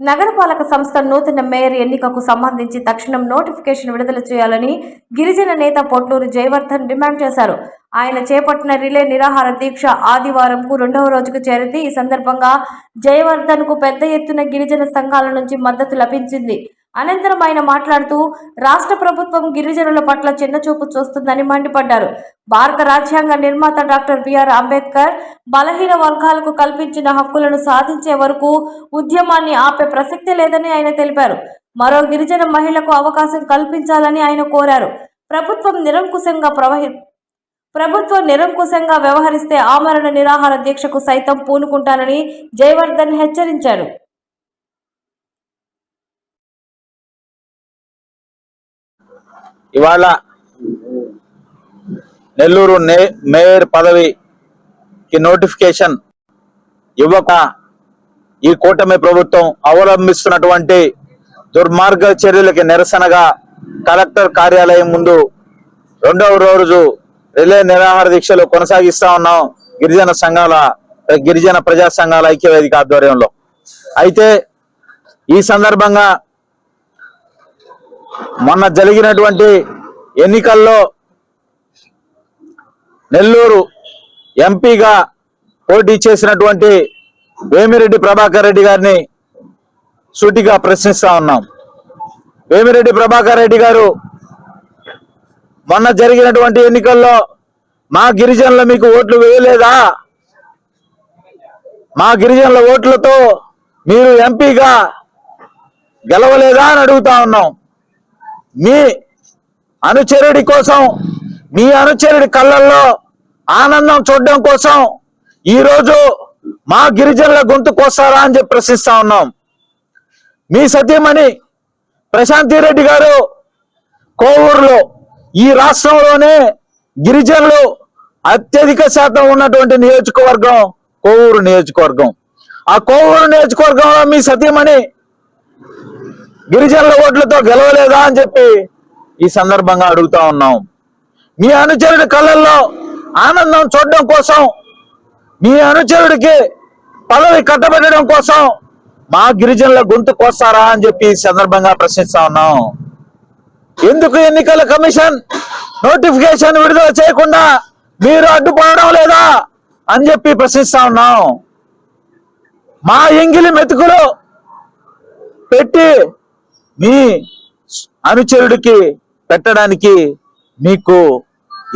నగరపాలక సంస్థ నూతన మేయర్ ఎన్నికకు సంబంధించి తక్షణం నోటిఫికేషన్ విడుదల చేయాలని గిరిజన నేత పొట్లూరు జయవర్ధన్ డిమాండ్ చేశారు. ఆయన చేపట్టిన రిలే నిరాహార దీక్ష ఆదివారంకు రెండవ రోజుకు చేరింది. ఈ సందర్భంగా జయవర్ధన్కు పెద్ద ఎత్తున గిరిజన సంఘాల నుంచి మద్దతు లభించింది. అనంతరం ఆయన మాట్లాడుతూ రాష్ట్ర ప్రభుత్వం గిరిజనుల పట్ల చిన్నచూపు చూస్తుందని మండిపడ్డారు. భారత రాజ్యాంగ నిర్మాత డాక్టర్ బిఆర్ అంబేద్కర్ బలహీన వర్గాలకు కల్పించిన హక్కులను సాధించే వరకు ఉద్యమాన్ని ఆపే ప్రసక్తి లేదని ఆయన తెలిపారు. మరో గిరిజన మహిళకు అవకాశం కల్పించాలని ఆయన కోరారు. ప్రభుత్వం నిరంకుశంగా ప్రవహి ప్రభుత్వం నిరంకుశంగా వ్యవహరిస్తే ఆమరణ నిరాహార దీక్షకు సైతం పూనుకుంటానని జయవర్ధన్ హెచ్చరించారు. ఇవాళ నెల్లూరు మేయర్ పదవికి నోటిఫికేషన్ ఇవ్వక ఈ కూటమి ప్రభుత్వం అవలంబిస్తున్నటువంటి దుర్మార్గ చర్యలకి నిరసనగా కలెక్టర్ కార్యాలయం ముందు రెండవ రోజు రిలే నిరాహార దీక్షలు కొనసాగిస్తా ఉన్నాం గిరిజన సంఘాల గిరిజన ప్రజా సంఘాల ఐక్యవేదిక ఆధ్వర్యంలో. అయితే ఈ సందర్భంగా మొన్న జరిగినటువంటి ఎన్నికల్లో నెల్లూరు ఎంపీగా పోటీ చేసినటువంటి వేమిరెడ్డి ప్రభాకర్ రెడ్డి గారిని సూటిగా ప్రశ్నిస్తా ఉన్నాం. వేమిరెడ్డి ప్రభాకర్ రెడ్డి గారు మొన్న జరిగినటువంటి ఎన్నికల్లో మా గిరిజనులు మీకు ఓట్లు వేయలేదా? మా గిరిజనుల ఓట్లతో మీరు ఎంపీగా గెలవలేదా అని అడుగుతా ఉన్నాం. మీ అనుచరుడి కోసం మీ అనుచరుడి కళ్ళల్లో ఆనందం చూడడం కోసం ఈరోజు మా గిరిజనుల గొంతు కోస్తారా అని చెప్పి ప్రశ్నిస్తా ఉన్నాం. మీ సత్యమణి ప్రశాంతి రెడ్డి గారు కోవూరులో ఈ రాష్ట్రంలోనే గిరిజనులు అత్యధిక శాతం ఉన్నటువంటి నియోజకవర్గం కోవూరు నియోజకవర్గం. ఆ కోవూరు నియోజకవర్గంలో మీ సతీమణి గిరిజనుల ఓట్లతో గెలవలేదా అని చెప్పి ఈ సందర్భంగా అడుగుతా ఉన్నాం. మీ అనుచరుడి కళ్ళల్లో ఆనందం చూడడం కోసం మీ అనుచరుడికి పదవి కట్టబెట్టడం కోసం మా గిరిజనుల గొంతు కోస్తారా అని చెప్పి ఈ సందర్భంగా ప్రశ్నిస్తా ఉన్నాం. ఎందుకు ఎన్నికల కమిషన్ నోటిఫికేషన్ విడుదల చేయకుండా మీరు అడ్డుపడడం లేదా అని చెప్పి ప్రశ్నిస్తా ఉన్నాం. మా ఎంగిలి మెతుకులు పెట్టి మీ అనుచరుడికి పెట్టడానికి మీకు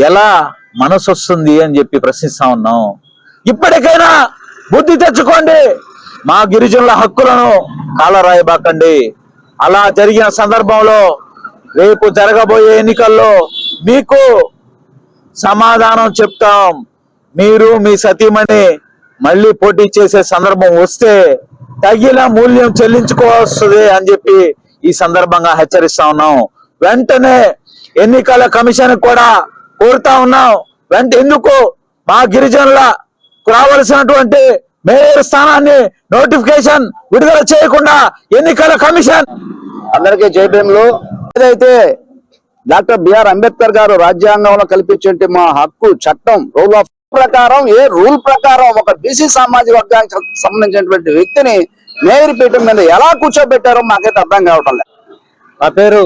ఎలా మనసు వస్తుంది అని చెప్పి ప్రశ్నిస్తా ఉన్నాం. ఇప్పటికైనా బుద్ధి తెచ్చుకోండి. మా గిరిజనుల హక్కులను కాలరాయబాకండి. అలా జరిగిన సందర్భంలో రేపు జరగబోయే ఎన్నికల్లో మీకు సమాధానం చెప్తాం. మీరు మీ సతీమణి మళ్ళీ పోటీ చేసే సందర్భం వస్తే తగిన మూల్యం చెల్లించుకోవస్తుంది అని చెప్పి ఈ సందర్భంగా హెచ్చరిస్తా ఉన్నాం. వెంటనే ఎన్నికల కమిషన్ కూడా కోరుతా ఉన్నాం. వెంట ఎందుకు? మా గిరిజనుల రావలసినటువంటి మేయర్ స్థానాన్ని నోటిఫికేషన్ విడుదల చేయకుండా ఎన్నికల కమిషన్. అందరికీ జయభీములు ఏదైతే డాక్టర్ బిఆర్ అంబేద్కర్ గారు రాజ్యాంగంలో కల్పించే మా హక్కు చట్టం రూల్ ఆఫ్ ప్రకారం ఏ రూల్ ప్రకారం ఒక బీసీ సామాజిక వర్గానికి సంబంధించినటువంటి వ్యక్తిని మేయర్ మీద ఎలా కూర్చోబెట్టారో మాకైతే అర్థం కావటం లేదు. నా పేరు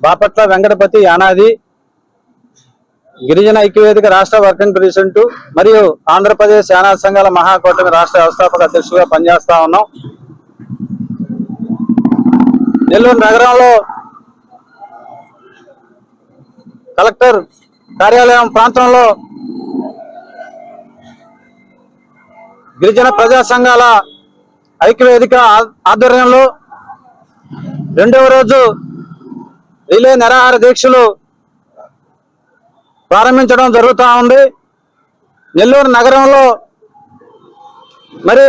బాపట్ల వెంకటపతి యానాది. గిరిజన ఐక్యవేదిక రాష్ట్ర వర్కింగ్ ప్రెసిడెంట్ మరియు ఆంధ్రప్రదేశ్ యానా సంఘాల మహాకూటమి రాష్ట్ర వ్యవస్థాపక అధ్యక్షుడిగా పనిచేస్తా ఉన్నాం. నెల్లూరు నగరంలో కలెక్టర్ కార్యాలయం ప్రాంతంలో గిరిజన ప్రజా సంఘాల ఐక్యవేదిక ఆధ్వర్యంలో రెండవ రోజు రిలే నిరాహార దీక్షలు ప్రారంభించడం జరుగుతూ ఉంది. నెల్లూరు నగరంలో మరి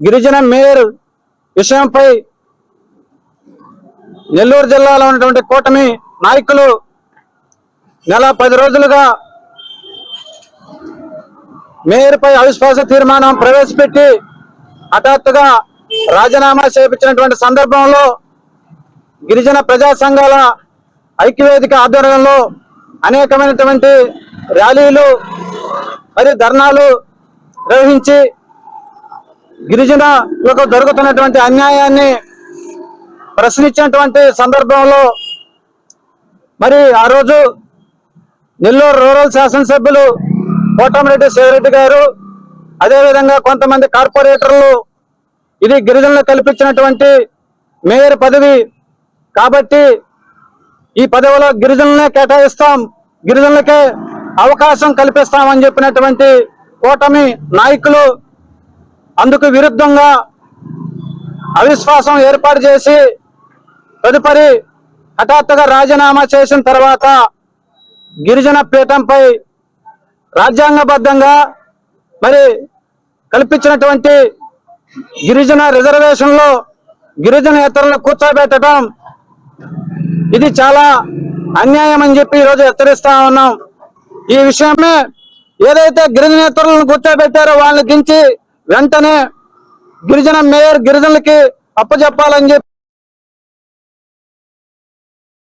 గిరిజన మేయర్ విషయంపై నెల్లూరు జిల్లాలో ఉన్నటువంటి కూటమి నాయకులు నెల పది రోజులుగా మేయర్పై అవిశ్వాస తీర్మానం ప్రవేశపెట్టి హఠాత్తుగా రాజీనామా చేపించినటువంటి సందర్భంలో గిరిజన ప్రజా సంఘాల ఐక్యవేదిక ఆధ్వర్యంలో అనేకమైనటువంటి ర్యాలీలు మరియు ధర్నాలు నిర్వహించి గిరిజనులకు జరుగుతున్నటువంటి అన్యాయాన్ని ప్రశ్నించినటువంటి సందర్భంలో మరి ఆ రోజు నెల్లూరు రూరల్ శాసనసభ్యులు కోటమిరెడ్డి శివరెడ్డి గారు అదేవిధంగా కొంతమంది కార్పొరేటర్లు ఇది గిరిజనులకు కల్పించినటువంటి మేయర్ పదవి కాబట్టి ఈ పదవిలో గిరిజనులనే కేటాయిస్తాం గిరిజనులకే అవకాశం కల్పిస్తామని చెప్పినటువంటి కూటమి నాయకులు అందుకు విరుద్ధంగా అవిశ్వాసం ఏర్పాటు చేసి తదుపరి హఠాత్తుగా రాజీనామా చేసిన తర్వాత గిరిజన పీఠంపై రాజ్యాంగబద్ధంగా మరి కల్పించినటువంటి గిరిజన రిజర్వేషన్లో గిరిజన ఇతరులను కూర్చోబెట్టడం ఇది చాలా అన్యాయం అని చెప్పి ఈరోజు హెచ్చరిస్తా ఉన్నాం. ఈ విషయమే ఏదైతే గిరిజనేతరులను కూర్చోబెట్టారో వాళ్ళని దించి వెంటనే గిరిజన మేయర్ గిరిజనులకి అప్పచెప్పాలని చెప్పి